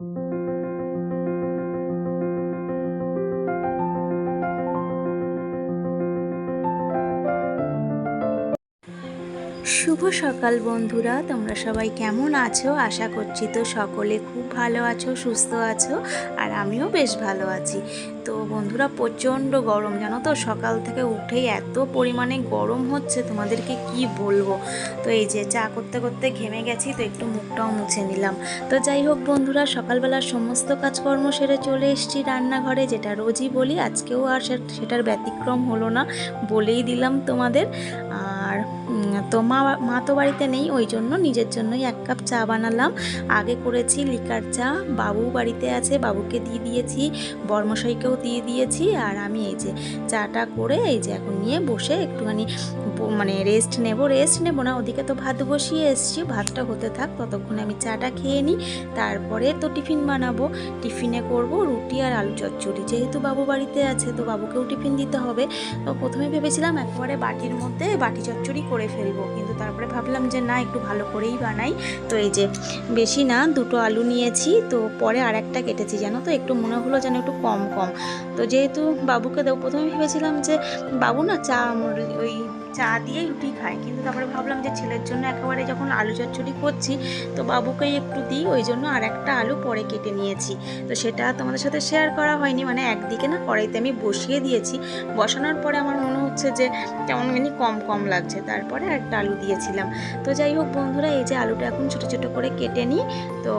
thank you শুভ সকাল বন্ধুরা, তোমরা সবাই কেমন আছো? আশা করছি তো সকলে খুব ভালো আছো, সুস্থ আছো, আর আমিও বেশ ভালো আছি। তো বন্ধুরা, প্রচণ্ড গরম, জানো তো? সকাল থেকে উঠেই এত পরিমাণে গরম হচ্ছে, তোমাদেরকে কি বলব? তো এই যে চা করতে করতে ঘেমে গেছি, তো একটু মুখটাও মুছে নিলাম। তো যাই হোক বন্ধুরা, সকালবেলার সমস্ত কাজকর্ম সেরে চলে এসেছি রান্নাঘরে, যেটা রোজই বলি, আজকেও আর সেটার ব্যতিক্রম হলো না বলেই দিলাম তোমাদের। আর উম, তো মা মা তো বাড়িতে নেই ওই জন্য নিজের জন্যই এক কাপ চা বানালাম। আগে করেছি লিকার চা বাবু বাড়িতে আছে বাবুকে দিয়ে দিয়েছি বর্মশাইকেও দিয়ে দিয়েছি আর আমি এই যে চাটা করে এই যে এখন নিয়ে বসে একটুখানি মানে রেস্ট নেব রেস্ট নেব না ওদিকে তো ভাত বসিয়ে এসছি ভাতটা হতে থাক ততক্ষণে আমি চাটা খেয়ে নিই তারপরে তো টিফিন বানাবো। টিফিনে করব রুটি আর আলু চচ্চড়ি যেহেতু বাবু বাড়িতে আছে তো বাবুকেও টিফিন দিতে হবে। তো প্রথমে ভেবেছিলাম একবারে বাটির মধ্যে বাটি চচ্চড়ি করে ফেলব। কিন্তু তারপরে ভাবলাম যে, না, একটু ভালো করেই বানাই। তো এই যে, বেশি না, দুটো আলু নিয়েছি। তো পরে আর একটা কেটেছি, জানো তো? একটু মনে হলো যেন একটু কম কম। তো যেহেতু বাবুকে দেবো, প্রথমে ভেবেছিলাম যে, বাবু না চা ওই চা দিয়েই রুটি খায়। কিন্তু তারপরে ভাবলাম যে ছেলের জন্য একেবারে যখন আলু চচ্চড়ি করছি, তো বাবুকেই একটু দিই, ওই জন্য আর একটা আলু পরে কেটে নিয়েছি। তো সেটা তোমাদের সাথে শেয়ার করা হয়নি মানে একদিকে না কড়াইতে আমি বসিয়ে দিয়েছি। বসানোর পরে আমার মনে হচ্ছে যে কেমন জানি কম কম লাগছে, তারপরে একটা আলু দিয়েছিলাম। তো যাই হোক বন্ধুরা, এই যে আলুটা এখন ছোটো ছোটো করে কেটে নিই। তো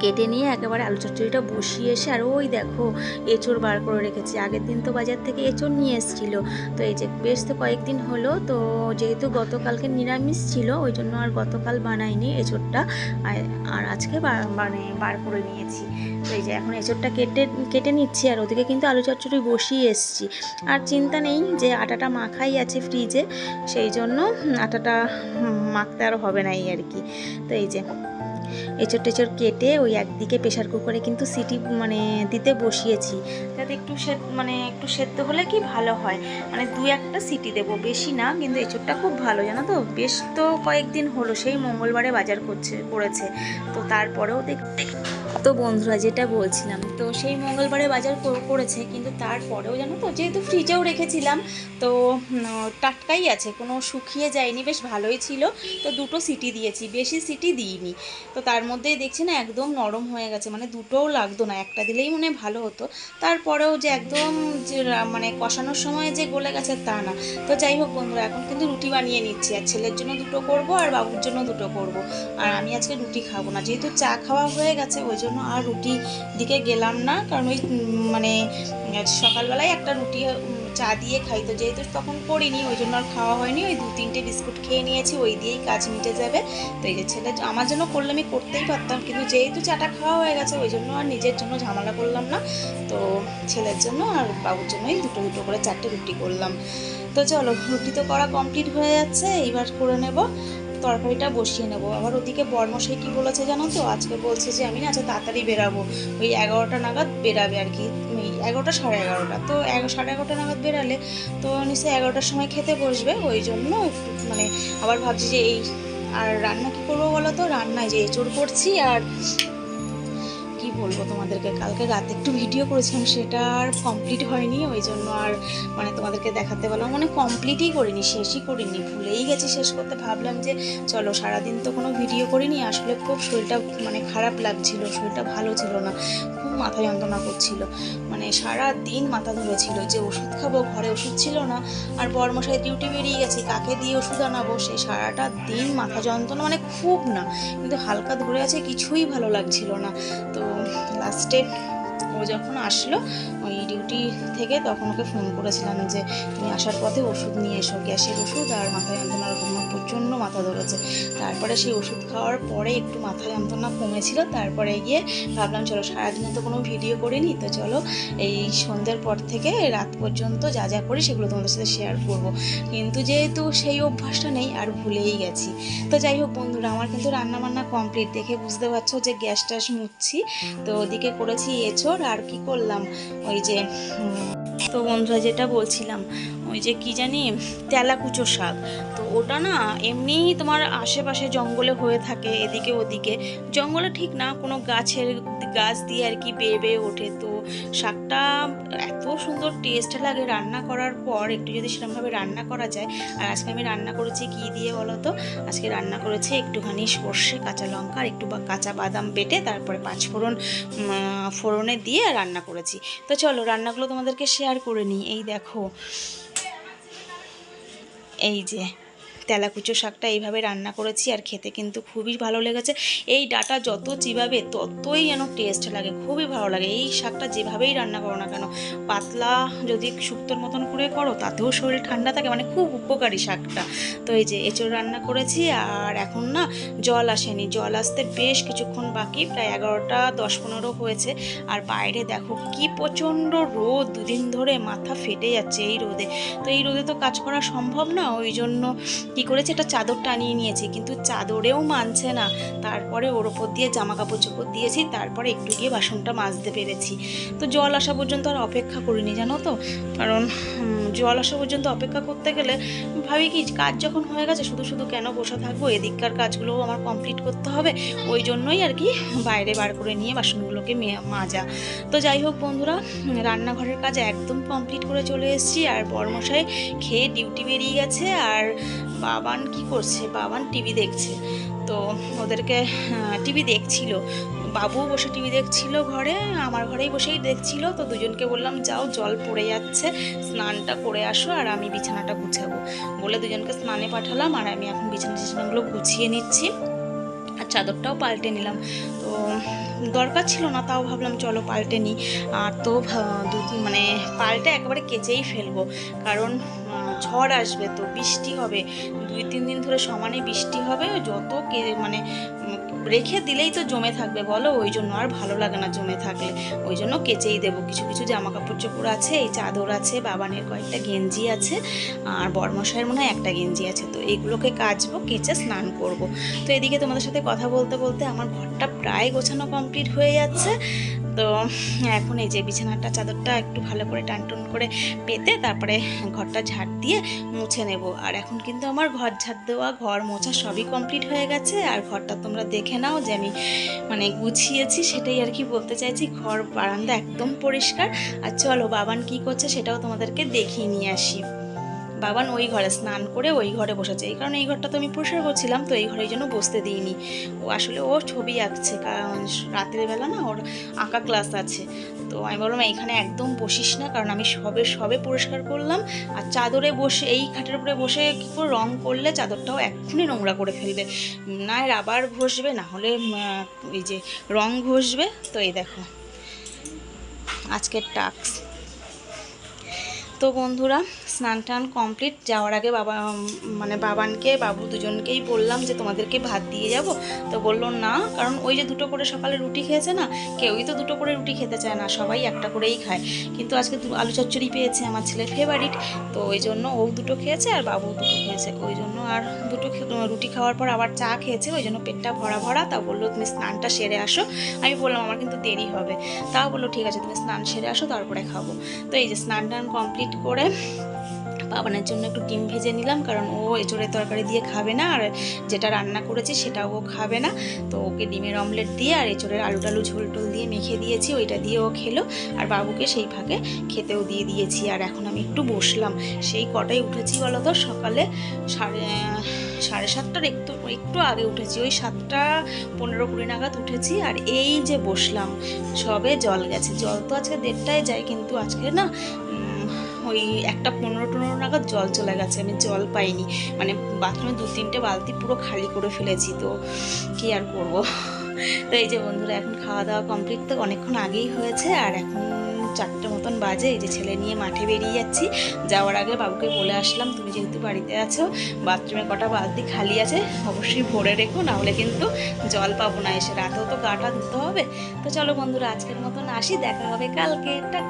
কেটে নিয়ে একেবারে আলু চচ্চড়িটা বসিয়ে এসে আর ওই দেখো এঁচড় বার করে রেখেছি। আগের দিন তো বাজার থেকে এঁচড় নিয়ে এসেছিল। তো এই যে বেশ তো কয়েকদিন হলো, তো যেহেতু গতকালকে নিরামিষ ছিল, ওই জন্য আর গতকাল বানাইনি এঁচড়টা। আর- আজকে মানে বার করে নিয়েছি। তো এই যে এখন এঁচড়টা কেটে কেটে নিচ্ছি আর ওদিকে কিন্তু আলু চচ্চড়ি বসিয়ে এসেছি। আর চিন্তা নেই যে আটাটা মাখাই আছে ফ্রিজে, সেই জন্য আটাটা মাখতে আর হবে না এই আর কি। তো এই যে এঁচড় টেচড় কেটে ওই একদিকে প্রেশার কুকারে কিন্তু সিটি মানে দিতে বসিয়েছি। যাতে একটু সে মানে একটু সেদ্ধ হলে কি ভালো হয়? মানে দু একটা সিটি দেবো, বেশি না, কিন্তু এঁচড়টা খুব ভালো, জানো তো? বেশ তো কয়েকদিন হলো, সেই মঙ্গলবারে বাজার করছে, করেছে। তো তারপরেও দেখ, তো বন্ধুরা যেটা বলছিলাম, তো সেই মঙ্গলবারে বাজার কর- করেছে, কিন্তু তারপরেও জানো তো, যেহেতু ফ্রিজেও রেখেছিলাম, তো টাটকাই আছে, কোনো শুকিয়ে যায়নি, বেশ ভালোই ছিল। তো দুটো সিটি দিয়েছি, বেশি সিটি দিইনি। তো তার মধ্যেই দেখছি না একদম নরম হয়ে গেছে মানে দুটোও লাগতো না, একটা দিলেই মনে ভালো হতো। তারপরেও যে একদম যে মানে কষানোর সময় যে গলে গেছে তা না। তো যাই হোক বন্ধুরা, এখন কিন্তু রুটি বানিয়ে নিচ্ছি, আর ছেলের জন্য দুটো করব আর বাবুর জন্য দুটো করব। আর আমি আজকে রুটি খাব না, যেহেতু চা খাওয়া হয়ে গেছে, ওই জন্য আর রুটি দিকে গেলাম না, কারণ ওই মানে সকালবেলায় একটা রুটি চা দিয়ে খাই। তো যেহেতু তখন করিনি, ওই জন্য আর খাওয়া হয়নি। ওই দু তিনটে বিস্কুট খেয়ে নিয়েছি, ওই দিয়েই কাজ মিটে যাবে। তো এই যে ছেলে, আমার জন্য করলে আমি করতেই পারতাম, কিন্তু যেহেতু চাটা খাওয়া হয়ে গেছে, ওই জন্য আর নিজের জন্য ঝামেলা করলাম না। তো ছেলের জন্য আর বাবুর জন্যই দুটো দুটো করে চারটে রুটি করলাম। তো চলো, রুটি তো করা কমপ্লিট হয়ে যাচ্ছে, এইবার করে নেব। তরকারিটা বসিয়ে নেব। আবার ওদিকে বর্মশাই কী বলেছে জানো তো? আজকে বলছে যে, আমি না আচ্ছা তাড়াতাড়ি বেরাবো। ওই এগারোটা নাগাদ বেরাবে আর কি। এগারোটা সাড়ে এগারোটা। তো সাড়ে এগারোটা নাগাদ বেরালে তো নিশ্চয়ই এগারোটার সময় খেতে বসবে, ওই জন্য মানে আবার ভাবছি যে এই, আর রান্না কী করব বলো তো? রান্নায় যে এঁচড় করছি আর বলব তোমাদেরকে, কালকে রাতে একটু ভিডিও করেছিলাম, সেটা আর কমপ্লিট হয়নি, ওই জন্য আর মানে তোমাদেরকে দেখাতে পারলাম মানে কমপ্লিটই করিনি, শেষই করিনি, ভুলেই গেছি শেষ করতে, ভাবলাম যে চলো সারাদিন তো কোনো ভিডিও করিনি, আসলে খুব শরীরটা মানে খারাপ লাগছিল, শরীরটা ভালো ছিল না, খুব মাথা যন্ত্রণা করছিল মানে সারা দিন মাথা ধরেছিল যে ওষুধ খাব, ঘরে ওষুধ ছিল না, আর বরমশাই ডিউটি বেরিয়ে গেছে, কাকে দিয়ে ওষুধ আনাবো সেই সারাটা দিন মাথা যন্ত্রণা মানে খুব না, কিন্তু হালকা ধরে আছে, কিছুই ভালো লাগছিল না, তো লাস্টে ও যখন আসলো ওই ডিউটি থেকে তখন ওকে ফোন করেছিলাম যে, তুমি আসার পথে ওষুধ নিয়ে এসো, গ্যাসের ওষুধ আর মাথা যন্ত্রণার ওষুধ প্রচণ্ড মাথা ধরেছে। তারপরে সেই ওষুধ খাওয়ার পরে একটু মাথা যন্ত্রণা কমেছিল, তারপরে গিয়ে ভাবলাম, চলো, সারাদিনে তো কোনো ভিডিও করিনি, তো চলো এই সন্ধ্যের পর থেকে রাত পর্যন্ত যা যা করি সেগুলো তোমাদের সাথে শেয়ার করব। কিন্তু যেহেতু সেই অভ্যাসটা নেই, আর ভুলেই গেছি। তো যাই হোক বন্ধুরা, আমার কিন্তু রান্না বান্না কমপ্লিট দেখে বুঝতে পারছ যে গ্যাস ট্যাস মুছছি। তো ওদিকে করেছি এঁচড়, আর কি করলাম? ওই যে তো বন্ধুরা যেটা বলছিলাম ওই যে কি জানি, তেলাকুচো শাক। তো ওটা না এমনি তোমার আশেপাশে জঙ্গলে হয়ে থাকে, এদিকে ওদিকে। জঙ্গলে ঠিক না, কোনো গাছের গাছ দিয়ে আর কি বেয়ে বেয়ে ওঠে। তো শাকটা এত সুন্দর টেস্ট লাগে রান্না করার পর, একটু যদি সেরকমভাবে রান্না করা যায়। আর আজকে আমি রান্না করেছি কি দিয়ে বলো তো? আজকে রান্না করেছি একটুখানি সর্ষে, কাঁচা লঙ্কা, আর একটু বা- কাঁচা বাদাম বেটে তারপরে পাঁচফোড়ন ফোড়নে দিয়ে রান্না করেছি। তো চলো রান্নাগুলো তোমাদেরকে শেয়ার করে নিই। এই দেখো এই যে তেলাকুচো শাকটা এইভাবে রান্না করেছি আর খেতে কিন্তু খুবই ভালো লেগেছে। এই ডাটা যত চিবাবে ততই যেন টেস্ট লাগে, খুবই ভালো লাগে। এই শাকটা যেভাবেই রান্না করো না কেন, পাতলা যদি শুক্তোর মতন করে করো তাতেও শরীর ঠান্ডা থাকে মানে খুব উপকারী শাকটা। তো এই যে এঁচড় রান্না করেছি আর এখন না জল আসেনি। জল আসতে বেশ কিছুক্ষণ বাকি, প্রায় এগারোটা, দশ পনেরো হয়েছে। আর বাইরে দেখো কি প্রচণ্ড রোদ, দুদিন ধরে মাথা ফেটে যাচ্ছে এই রোদে। তো এই রোদে তো কাজ করা সম্ভব না, ওই জন্য কি করেছি? একটা চাদর টানিয়ে নিয়েছি। কিন্তু চাদরেও মানছে না। তারপরে ওর ওপর দিয়ে জামা কাপড় চোপড় দিয়েছি। তারপরে একটু গিয়ে বাসনটা মাজতে পেরেছি। তো জল আসা পর্যন্ত আর অপেক্ষা করিনি, জানো তো? কারণ জল আসা পর্যন্ত অপেক্ষা করতে গেলে ভাবি কি, কাজ যখন হয়ে গেছে, শুধু শুধু কেন বসে থাকব? এদিককার কাজগুলোও আমার কমপ্লিট করতে হবে। ওই জন্যই আর কি বাইরে বার করে নিয়ে বাসনগুলোকে মাজা। তো যাই হোক বন্ধুরা, রান্নাঘরের কাজ একদম কমপ্লিট করে চলে এসেছি। আর বরমশাই খেয়ে ডিউটি বেরিয়ে গেছে। আর বাবান কি করছে? বাবান টিভি দেখছে। তো ওদেরকে টিভি দেখছিল। বাবু বসে টিভি দেখছিল ঘরে, আমার ঘরেই বসেই দেখছিল। তো দুজনকে বললাম, যাও, জল পড়ে যাচ্ছে, স্নানটা করে আসো আর আমি বিছানাটা গুছাবো। বলে দুজনকে স্নানে পাঠালাম আর আমি এখন বিছানা টিছানাগুলো গুছিয়ে নিচ্ছি। আর চাদরটাও পাল্টে নিলাম। তো দরকার ছিল না, তাও ভাবলাম চলো পাল্টে নিই। আর তো মানে পাল্টে একেবারে কেচেই ফেলব। কারণ ঝড় আসবে তো, বৃষ্টি হবে। দুই, তিন দিন ধরে সমানে বৃষ্টি হবে, যত কে মানে রেখে দিলেই তো জমে থাকবে, বলো। ওই জন্য আর ভালো লাগে না জমে থাকলে। ওই জন্য কেচেই দেবো। কিছু কিছু জামা কাপড় চোপড় আছে, এই চাদর আছে, বাবানের কয়েকটা গেঞ্জি আছে, আর বরমশাইয়ের মনে হয় একটা গেঞ্জি আছে। তো এগুলোকে কাচবো, কেচে স্নান করব। তো এদিকে তোমাদের সাথে কথা বলতে বলতে আমার ঘরটা প্রায় গোছানো কমপ্লিট হয়ে যাচ্ছে। তো এখন এই যে বিছানাটা, চাদরটা একটু ভালো করে টানটুন করে পেতে তারপরে ঘরটা ঝাড় দিয়ে মুছে নেব। আর এখন কিন্তু আমার ঘর ঝাড় দেওয়া, ঘর মোছা সবই কমপ্লিট হয়ে গেছে। আর ঘরটা তোমরা দেখে নাও যে আমি মানে গুছিয়েছি সেটাই আর কি বলতে চাইছি। ঘর বারান্দা একদম পরিষ্কার। আর চলো, বাবান কি করছে সেটাও তোমাদেরকে দেখিয়ে নিয়ে আসি। বাবান ওই ঘরে স্নান করে ওই ঘরে বসেছে। এই কারণে এই ঘরটা তো আমি পরিষ্কার করছিলাম, তো এই ঘরের জন্য বসতে দিইনি। ও আসলে ও ছবি আঁকছে, কারণ রাতের বেলা না ওর আঁকা ক্লাস আছে। তো আমি বললাম, এইখানে একদম বসিস না, কারণ আমি সবে সবে পরিষ্কার করলাম। আর চাদরে বসে, এই খাটের উপরে বসে কী করে রং করলে চাদরটাও এক্ষুনি নোংরা করে ফেলবে? না আবার ঘষবে, না হলে এই যে রং ঘষবে। তো এই দেখো, আজকের টাস্ক। তো বন্ধুরা স্নান টান কমপ্লিট যাওয়ার আগে বাবা মানে বাবানকে, বাবু দুজনকেই বললাম যে তোমাদেরকে ভাত দিয়ে যাব। তো বলল, না, কারণ ওই যে দুটো করে সকালে রুটি খেয়েছে না, কেউই তো দুটো করে রুটি খেতে চায় না, সবাই একটা করেই খায়। কিন্তু আজকে আলু চচ্চড়ি পেয়েছে আমার ছেলের ফেভারিট তো ওই জন্য ও দুটো খেয়েছে আর বাবু দুটো খেয়েছে। ওই জন্য আর দুটো রুটি খাওয়ার পর আবার চা খেয়েছে, ওই জন্য পেটটা ভরা ভরা। তা বলল, তুমি স্নানটা সেরে আসো। আমি বললাম, আমার কিন্তু দেরি হবে। তাও বলল, ঠিক আছে, তুমি স্নান সেরে আসো, তারপরে খাব। তো এই যে স্নান টান কমপ্লিট করে বাবানের জন্য একটু ডিম ভেজে নিলাম, কারণ ও এঁচড়ের তরকারি দিয়ে খাবে না, আর যেটা রান্না করেছি সেটাও ও খাবে না। তো ওকে ডিমের অমলেট দিয়ে আর এঁচড়ের আলু টালু ঝোল টোল দিয়ে মেখে দিয়েছি, ওইটা দিয়ে ও খেলো। আর বাবুকে সেই ফাঁকে খেতেও দিয়ে দিয়েছি, আর এখন আমি একটু বসলাম। সেই কটায় উঠেছি বলো তো সকালে সাড়ে সাড়ে সাতটার একটু একটু আগে উঠেছি, ওই সাতটা পনেরো কুড়ি নাগাদ উঠেছি, আর এই যে বসলাম, সবে জল গেছে। জল তো আজকে দেড়টায় যায়, কিন্তু আজকে না ওই একটা পনেরো টনেরো নাগাদ জল চলে গেছে, আমি জল পাইনি। মানে বাথরুমে দু তিনটে বালতি পুরো খালি করে ফেলেছি তো, কি আর করব? তো এই যে বন্ধুরা, এখন খাওয়া দাওয়া কমপ্লিট তো অনেকক্ষণ আগেই হয়েছে, আর এখন চারটে মতন বাজে, এই যে ছেলে নিয়ে মাঠে বেরিয়ে যাচ্ছি। যাওয়ার আগে বাবুকে বলে আসলাম, তুমি যেহেতু বাড়িতে আছো, বাথরুমে কটা বালতি খালি আছে, অবশ্যই ভরে রেখো, নাহলে কিন্তু জল পাবো না। এসে রাতেও তো গাটা ধুতে হবে। তো চলো বন্ধুরা, আজকের মতন আসি, দেখা হবে কালকে। টাটা।